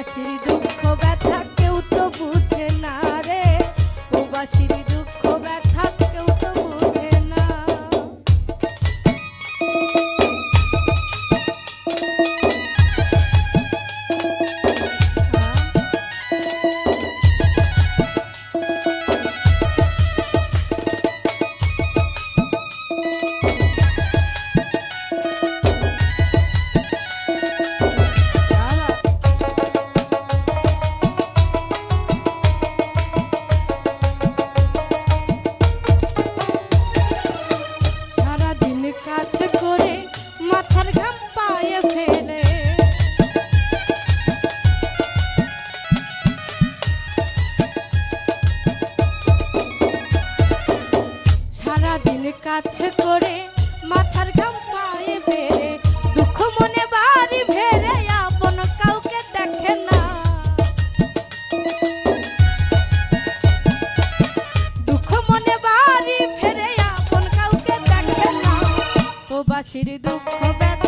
পাশের দুঃখ ব্যথা কেউ তো বুঝ কাছে করে মাথার ঘাম পায়ে বেড়ে, দুঃখ মনে বাড়ি ভেড়ে আপন কাউকে দেখে না। দুঃখ মনে বাড়ি ফেরে, আপন কাউকে দেখে না। প্রবাসীর দুঃখ ব্যথা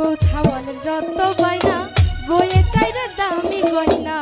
বউ ছাওয়ালের যত বাইনা বইয়ে চাইরা দামি গয়না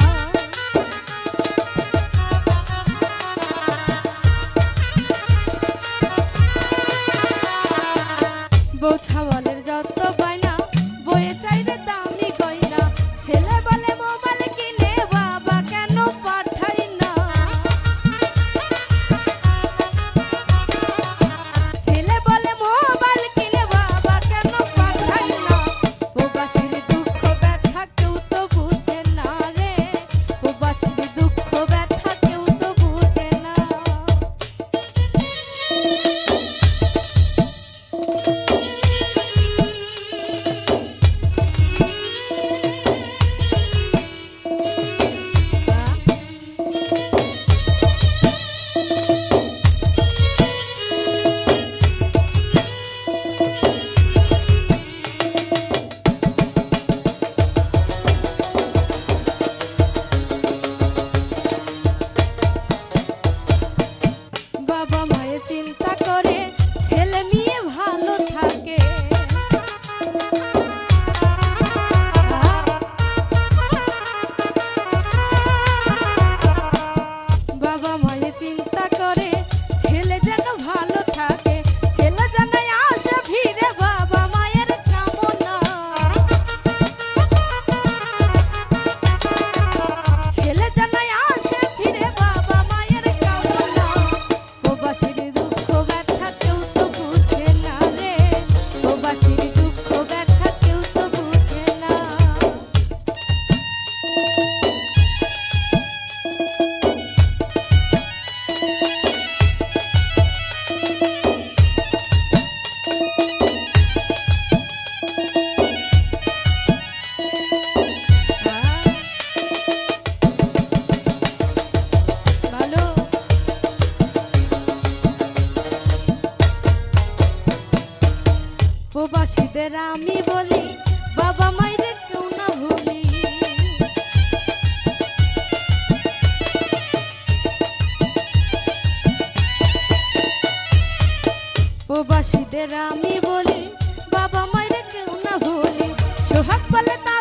আমি বলি বাবা মায়ের কেউ না প্রবাসীদের আমি বলি বাবা সোহাগ পালে তা